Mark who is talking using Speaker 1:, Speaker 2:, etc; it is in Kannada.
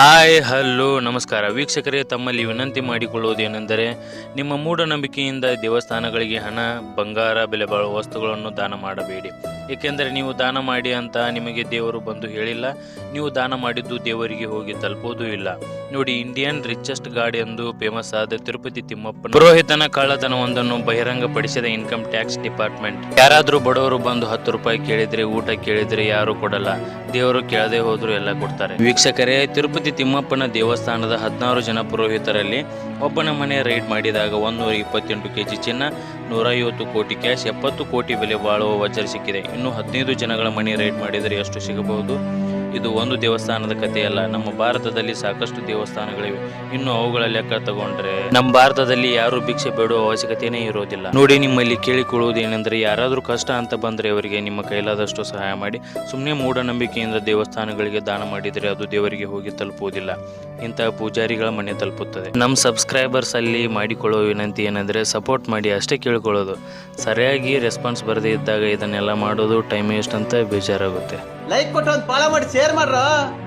Speaker 1: ಹಾಯ್, ಹಲೋ, ನಮಸ್ಕಾರ. ವೀಕ್ಷಕರೇ, ತಮ್ಮಲ್ಲಿ ವಿನಂತಿ ಮಾಡಿಕೊಳ್ಳುವುದೇನೆಂದರೆ, ನಿಮ್ಮ ಮೂಢನಂಬಿಕೆಯಿಂದ ದೇವಸ್ಥಾನಗಳಿಗೆ ಹಣ, ಬಂಗಾರ ಬೆಲೆ ಬಾಳುವ ವಸ್ತುಗಳನ್ನು ದಾನ ಮಾಡಬೇಡಿ. ಏಕೆಂದರೆ ನೀವು ದಾನ ಮಾಡಿ ಅಂತ ನಿಮಗೆ ದೇವರು ಬಂದು ಹೇಳಿಲ್ಲ. ನೀವು ದಾನ ಮಾಡಿದ್ದು ದೇವರಿಗೆ ಹೋಗಿ ತಲುಪೋದೂ ಇಲ್ಲ. ನೋಡಿ, ಇಂಡಿಯನ್ ರಿಚೆಸ್ಟ್ ಗಾರ್ಡ್ ಎಂದು ಫೇಮಸ್ ಆದ ತಿರುಪತಿ ತಿಮ್ಮಪ್ಪ ಪುರೋಹಿತನ ಕಳ್ಳತನವೊಂದನ್ನು ಬಹಿರಂಗಪಡಿಸಿದ ಇನ್ಕಮ್ ಟ್ಯಾಕ್ಸ್ ಡಿಪಾರ್ಟ್ಮೆಂಟ್. ಯಾರಾದರೂ ಬಡವರು ಬಂದು ಹತ್ತು ರೂಪಾಯಿ ಕೇಳಿದ್ರೆ, ಊಟ ಕೇಳಿದ್ರೆ ಯಾರು ಕೊಡಲ್ಲ. ದೇವರು ಕೇಳದೆ ಹೋದ್ರು ಎಲ್ಲ ಕೊಡ್ತಾರೆ. ವೀಕ್ಷಕರೇ, ತಿರುಪತಿ ತಿಮ್ಮಪ್ಪನ ದೇವಸ್ಥಾನದ ಹದಿನಾರು ಜನ ಪುರೋಹಿತರಲ್ಲಿ ಒಬ್ಬನ ಮನೆ ರೈಡ್ ಮಾಡಿದಾಗ ಒಂದೂರ ಇಪ್ಪತ್ತೆಂಟು ಕೆಜಿ ಚಿನ್ನ, ನೂರೈವತ್ತು ಕೋಟಿ ಕ್ಯಾಶ್, ಎಪ್ಪತ್ತು ಕೋಟಿ ಬೆಲೆ ಬಾಳುವ ವಜ್ರ ಸಿಕ್ಕಿದೆ. ಇನ್ನು ಹದಿನೈದು ಜನಗಳ ಮನಿ ರೈಡ್ ಮಾಡಿದರೆ ಎಷ್ಟು ಸಿಗಬಹುದು? ಇದು ಒಂದು ದೇವಸ್ಥಾನದ ಕಥೆಯಲ್ಲ. ನಮ್ಮ ಭಾರತದಲ್ಲಿ ಸಾಕಷ್ಟು ದೇವಸ್ಥಾನಗಳಿವೆ. ಇನ್ನು ಅವುಗಳ ಲೆಕ್ಕ ತಗೊಂಡ್ರೆ ನಮ್ಮ ಭಾರತದಲ್ಲಿ ಯಾರು ಭಿಕ್ಷೆ ಬೇಡುವ ಅವಶ್ಯಕತೆನೇ ಇರೋದಿಲ್ಲ. ನೋಡಿ, ನಿಮ್ಮಲ್ಲಿ ಕೇಳಿಕೊಳ್ಳುವುದೇನೆಂದರೆ ಯಾರಾದರೂ ಕಷ್ಟ ಅಂತ ಬಂದರೆ ಅವರಿಗೆ ನಿಮ್ಮ ಕೈಲಾದಷ್ಟು ಸಹಾಯ ಮಾಡಿ. ಸುಮ್ಮನೆ ಮೂಢನಂಬಿಕೆಯಿಂದ ದೇವಸ್ಥಾನಗಳಿಗೆ ದಾನ ಮಾಡಿದರೆ ಅದು ದೇವರಿಗೆ ಹೋಗಿ ತಲುಪುವುದಿಲ್ಲ. ಇಂತಹ ಪೂಜಾರಿಗಳ ಮನೆ ತಲುಪುತ್ತದೆ. ನಮ್ಮ ಸಬ್ಸ್ಕ್ರೈಬರ್ಸ್ ಅಲ್ಲಿ ಮಾಡಿಕೊಳ್ಳುವ ವಿನಂತಿ ಏನಂದ್ರೆ ಸಪೋರ್ಟ್ ಮಾಡಿ ಅಷ್ಟೇ ಕೇಳ್ಕೊಳ್ಳೋದು. ಸರಿಯಾಗಿ ರೆಸ್ಪಾನ್ಸ್ ಬರದೇ ಇದ್ದಾಗ ಇದನ್ನೆಲ್ಲ ಮಾಡೋದು ಟೈಮ್ ವೇಸ್ಟ್ ಅಂತ ಬೇಜಾರಾಗುತ್ತೆ.
Speaker 2: ಲೈಕ್ ಕೊಟ್ಟು ಒಂದು ಫಾಲೋ ಮಾಡಿ ಶೇರ್ ಮಾಡ್ರ?